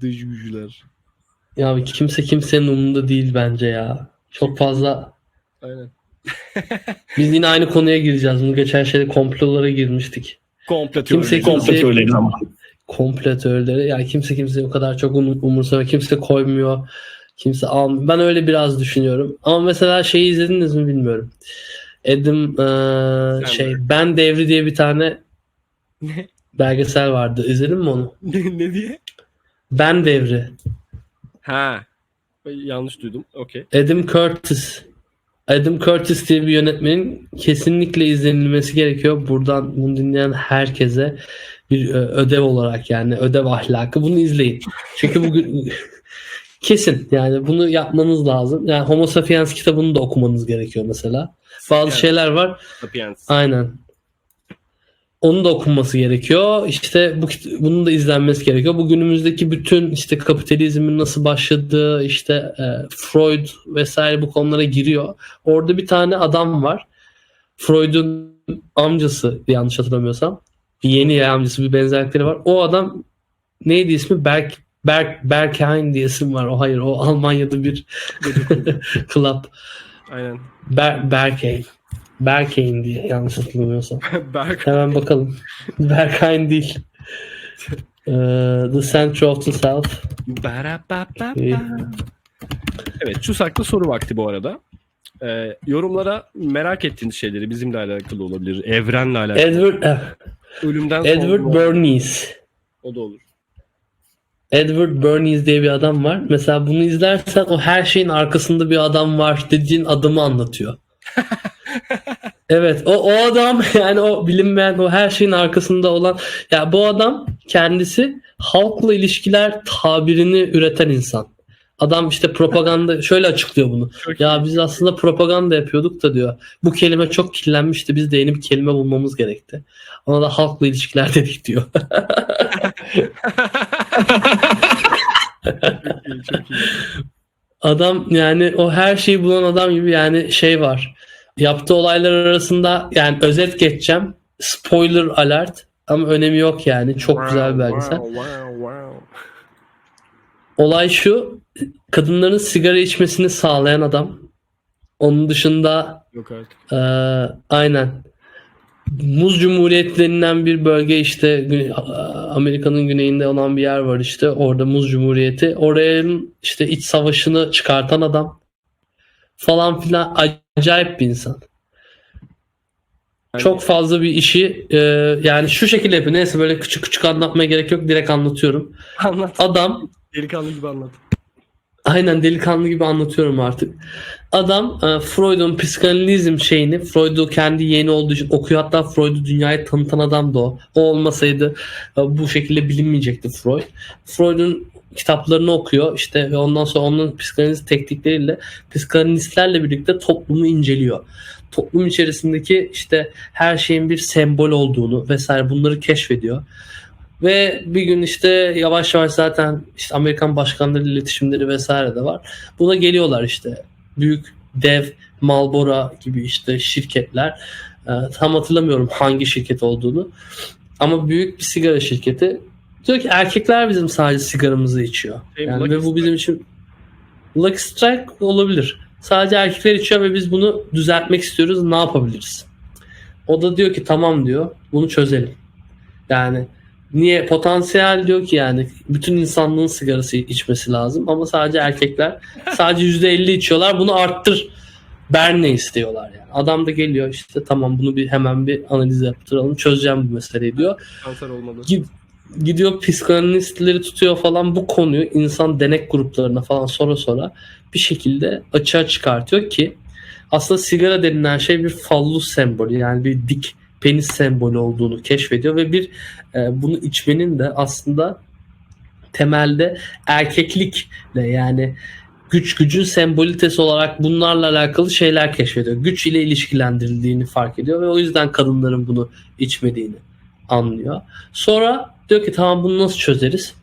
Dış gücüler. Ya kimse kimsenin umurunda değil bence ya. Çok fazla Aynen. biz yine aynı konuya gireceğiz. Bunu geçen şeyde komplolara girmiştik. Komple Kimse teori. kimse- Komple söyleyin ama. Komplo teorileri. Ya kimse kimseyi o kadar çok um- umursamıyor. Kimse koymuyor. Kimse almıyor. Ben öyle biraz düşünüyorum. Ama mesela şeyi izlediniz mi bilmiyorum. Adam eee, şey Ben Devri diye bir tane Ne? belgesel vardı. İzledin mi onu? ne diye? Ben Devri. Ha. Yanlış duydum. Okey. Adam Curtis. Adam Curtis diye bir yönetmenin kesinlikle izlenilmesi gerekiyor. Buradan bunu dinleyen herkese bir e, ödev olarak yani ödev ahlakı bunu izleyin. Çünkü bugün kesin yani bunu yapmanız lazım. Yani Homo Sapiens kitabını da okumanız gerekiyor mesela. Bazı Evet. şeyler var. Sapiens. Aynen. Onun da okunması gerekiyor. İşte bu bunun da izlenmesi gerekiyor. Bu günümüzdeki bütün işte kapitalizmin nasıl başladığı, işte e, Freud vesaire bu konulara giriyor. Orada bir tane adam var. Freud'un amcası yanlış hatırlamıyorsam. Bir yeni amcası bir benzerlikleri var. O adam neydi ismi? Berk Berk Berkheim diye isim var. O hayır o Almanya'da bir club. Aynen. Ber Berkheim. Berkheim diye yanlış hatırlamıyorsam. Berk. Hemen bakalım. Berkheim değil. Ee, the Center of the Self. Barabababa. İyi. Evet şu saklı soru vakti bu arada. Ee, yorumlara merak ettiğiniz şeyleri bizimle alakalı olabilir. Evrenle alakalı. Edward eh, Ölümden Edward sonra Bernays. o da olur. Edward Bernays diye bir adam var. Mesela bunu izlersen o her şeyin arkasında bir adam var dediğin adamı anlatıyor. evet o, o adam yani o bilinmeyen o her şeyin arkasında olan ya bu adam kendisi halkla ilişkiler tabirini üreten insan. Adam işte propaganda şöyle açıklıyor bunu. Çok Ya biz aslında propaganda yapıyorduk da diyor. Bu kelime çok kirlenmişti. Biz de yeni bir kelime bulmamız gerekti. Ona da halkla ilişkiler dedik diyor. iyi, çok iyi. Adam yani o her şeyi bulan adam gibi yani şey var. Yaptığı olaylar arasında yani özet geçeceğim. Spoiler alert ama önemi yok yani. Çok güzel bir belgesel. Wow, wow, wow. Olay şu. Kadınların sigara içmesini sağlayan adam. Onun dışında Yok artık. Ee, aynen. Muz Cumhuriyeti denilen bir bölge işte Gü- Amerika'nın güneyinde olan bir yer var işte. Orada Muz Cumhuriyeti. Oraya işte iç savaşını çıkartan adam falan filan acayip bir insan. Çok fazla bir işi e, yani şu şekilde yapıyor. Neyse böyle küçük küçük anlatmaya gerek yok. Direkt anlatıyorum. Anlat. Adam Delikanlı gibi anlat. Aynen delikanlı gibi anlatıyorum artık. Adam e, Freud'un psikanalizm şeyini Freud'u kendi yeğeni olduğu için okuyor. Hatta Freud'u dünyaya tanıtan adam da o. O olmasaydı e, bu şekilde bilinmeyecekti Freud. Freud'un kitaplarını okuyor işte ve ondan sonra onun psikanaliz teknikleriyle psikanalistlerle birlikte toplumu inceliyor. Toplum içerisindeki işte her şeyin bir sembol olduğunu vesaire bunları keşfediyor. Ve bir gün işte yavaş yavaş zaten işte Amerikan başkanları iletişimleri vesaire de var. Buna geliyorlar işte büyük dev Marlboro gibi işte şirketler. Ee, tam hatırlamıyorum hangi şirket olduğunu. Ama büyük bir sigara şirketi. Diyor ki erkekler bizim sadece sigaramızı içiyor. Şey, Yani ve bu bizim için Lucky Strike olabilir. Sadece erkekler içiyor ve biz bunu düzeltmek istiyoruz. Ne yapabiliriz? O da diyor ki tamam diyor. Bunu çözelim. Yani Niye? Potansiyel diyor ki yani bütün insanlığın sigarası içmesi lazım ama sadece erkekler sadece %50 içiyorlar bunu arttır. Berne istiyorlar yani. Adam da geliyor işte tamam bunu bir hemen bir analiz yaptıralım çözeceğim bu meseleyi diyor. Kanser olmadı. Gid- gidiyor psikanalistleri tutuyor falan bu konuyu insan denek gruplarına falan sonra sonra bir şekilde açığa çıkartıyor ki aslında sigara denilen şey bir fallus sembolü yani bir dik penis sembolü olduğunu keşfediyor ve bir e, bunu içmenin de aslında temelde erkeklikle yani güç gücün sembolitesi olarak bunlarla alakalı şeyler keşfediyor. Güç ile ilişkilendirildiğini fark ediyor ve o yüzden kadınların bunu içmediğini anlıyor. Sonra diyor ki tamam bunu nasıl çözeriz?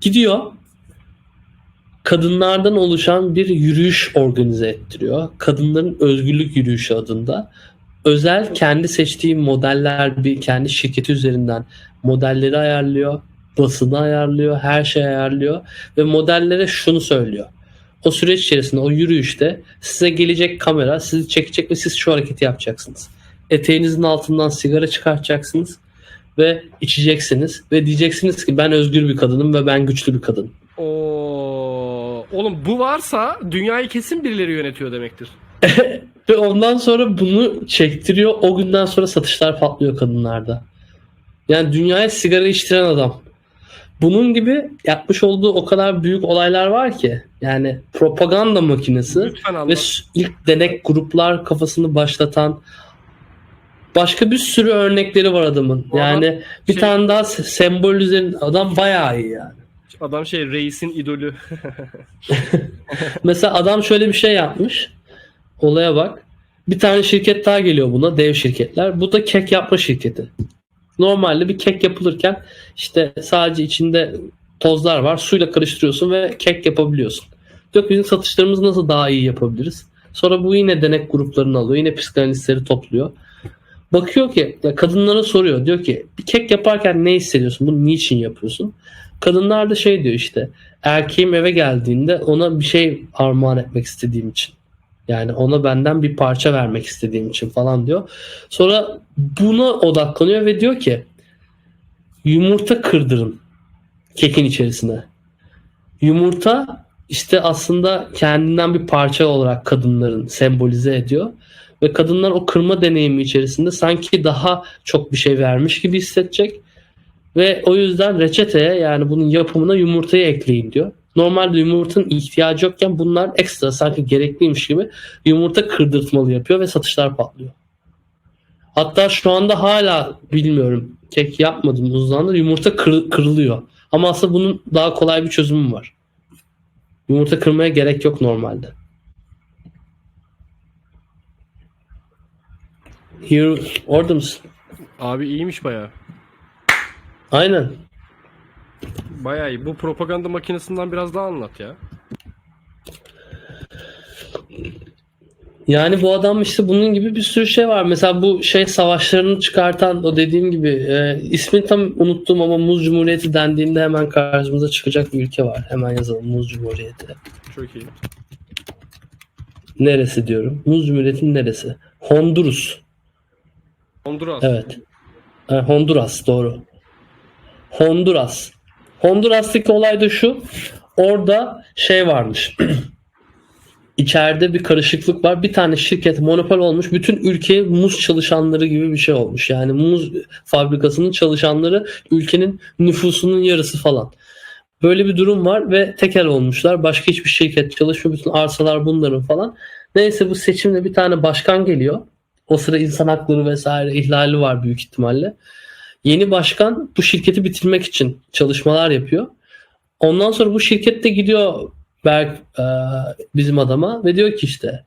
Gidiyor kadınlardan oluşan bir yürüyüş organize ettiriyor. Kadınların özgürlük yürüyüşü adında. Özel kendi seçtiği modeller bir kendi şirketi üzerinden modelleri ayarlıyor. basını ayarlıyor, her şey ayarlıyor ve modellere şunu söylüyor. O süreç içerisinde, o yürüyüşte size gelecek kamera sizi çekecek ve siz şu hareketi yapacaksınız. Eteğinizin altından sigara çıkartacaksınız ve içeceksiniz ve diyeceksiniz ki ben özgür bir kadınım ve ben güçlü bir kadınım. Oo, oğlum bu varsa dünyayı kesin birileri yönetiyor demektir. Ve ondan sonra bunu çektiriyor. O günden sonra satışlar patlıyor kadınlarda. Yani dünyaya sigara içtiren adam. Bunun gibi yapmış olduğu o kadar büyük olaylar var ki. Yani propaganda makinesi ve ilk denek gruplar kafasını başlatan başka bir sürü örnekleri var adamın. Adam Yani bir şey- tane daha se- sembolize adam bayağı iyi yani. Adam şey reisin idolü. Mesela adam şöyle bir şey yapmış. Olaya bak. Bir tane şirket daha geliyor buna. Dev şirketler. Bu da kek yapma şirketi. Normalde bir kek yapılırken işte sadece içinde tozlar var. Suyla karıştırıyorsun ve kek yapabiliyorsun. Diyor bizim satışlarımızı nasıl daha iyi yapabiliriz? Sonra bu yine denek gruplarını alıyor. Yine psikanalistleri topluyor. Bakıyor ki kadınlara soruyor. Diyor ki bir kek yaparken ne hissediyorsun? Bunu niçin yapıyorsun? Kadınlar da şey diyor işte erkeğim eve geldiğinde ona bir şey armağan etmek istediğim için. Yani ona benden bir parça vermek istediğim için falan diyor. Sonra buna odaklanıyor ve diyor ki yumurta kırdırın kekin içerisine. Yumurta işte aslında kendinden bir parça olarak kadınların sembolize ediyor. Ve kadınlar o kırma deneyimi içerisinde sanki daha çok bir şey vermiş gibi hissedecek. Ve o yüzden reçeteye yani bunun yapımına yumurtayı ekleyin diyor. Normalde yumurtanın ihtiyacı yokken bunlar ekstra sanki gerekliymiş gibi yumurta kırdırtmalı yapıyor ve satışlar patlıyor. Hatta şu anda hala bilmiyorum kek yapmadım uzun yumurta kır- kırılıyor. Ama aslında bunun daha kolay bir çözümü var. Yumurta kırmaya gerek yok normalde. Here, orada mısın? Abi iyiymiş bayağı. Aynen. Bayağı iyi. Bu propaganda makinesinden biraz daha anlat ya. Yani bu adam işte bunun gibi bir sürü şey var. Mesela bu şey savaşlarını çıkartan o dediğim gibi e, ismini tam unuttum ama Muz Cumhuriyeti dendiğinde hemen karşımıza çıkacak bir ülke var. Hemen yazalım Muz Cumhuriyeti. Çok iyi. Neresi diyorum? Muz Cumhuriyeti'nin neresi? Honduras. Honduras. Evet. E, Honduras doğru. Honduras. Honduras'taki olay da şu. Orada şey varmış. İçeride bir karışıklık var. Bir tane şirket monopol olmuş. Bütün ülke muz çalışanları gibi bir şey olmuş. Yani muz fabrikasının çalışanları ülkenin nüfusunun yarısı falan. Böyle bir durum var ve tekel olmuşlar. Başka hiçbir şirket çalışmıyor. Bütün arsalar bunların falan. Neyse bu seçimde bir tane başkan geliyor. O sıra insan hakları vesaire ihlali var büyük ihtimalle. Yeni başkan bu şirketi bitirmek için çalışmalar yapıyor. Ondan sonra bu şirket de gidiyor Berk e, bizim adama ve diyor ki işte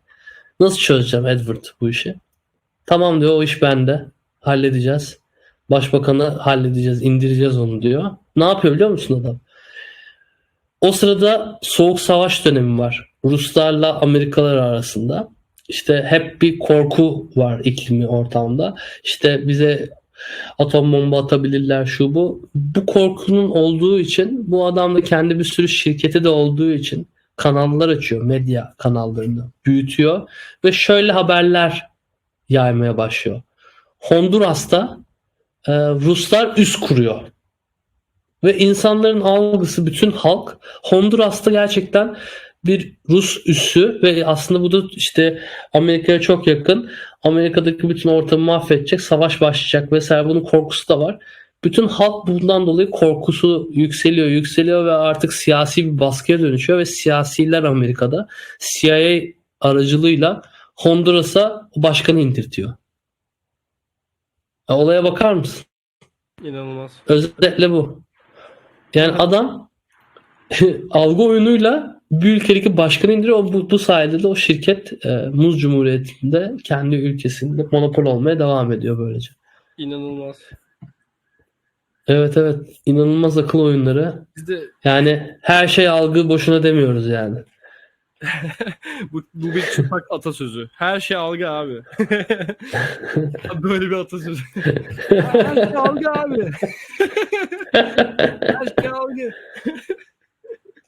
nasıl çözeceğim Edward bu işi? Tamam diyor o iş bende. Halledeceğiz. Başbakanı halledeceğiz, indireceğiz onu diyor. Ne yapıyor biliyor musun adam? O sırada soğuk savaş dönemi var. Ruslarla Amerikalılar arasında. İşte hep bir korku var iklimi ortamda. İşte bize atom bomba atabilirler şu bu. Bu korkunun olduğu için bu adam da kendi bir sürü şirketi de olduğu için kanallar açıyor. Medya kanallarını büyütüyor ve şöyle haberler yaymaya başlıyor. Honduras'ta e, Ruslar üs kuruyor. Ve insanların algısı bütün halk Honduras'ta gerçekten bir Rus üssü ve aslında bu da işte Amerika'ya çok yakın. Amerika'daki bütün ortamı mahvedecek, savaş başlayacak vesaire bunun korkusu da var. Bütün halk bundan dolayı korkusu yükseliyor, yükseliyor ve artık siyasi bir baskıya dönüşüyor ve siyasiler Amerika'da CIA aracılığıyla Honduras'a başkanı indirtiyor. Ya olaya bakar mısın? İnanılmaz. Özetle bu. Yani adam algı oyunuyla bir ülkedeki başkanı indiriyor. Bu, bu sayede de o şirket e, Muz Cumhuriyeti'nde kendi ülkesinde monopol olmaya devam ediyor böylece. İnanılmaz. Evet evet. inanılmaz akıl oyunları. Biz de Yani her şey algı boşuna demiyoruz yani. bu, bu bir çıplak atasözü. Her şey algı abi. Böyle bir atasözü. Her şey algı abi. Her şey algı.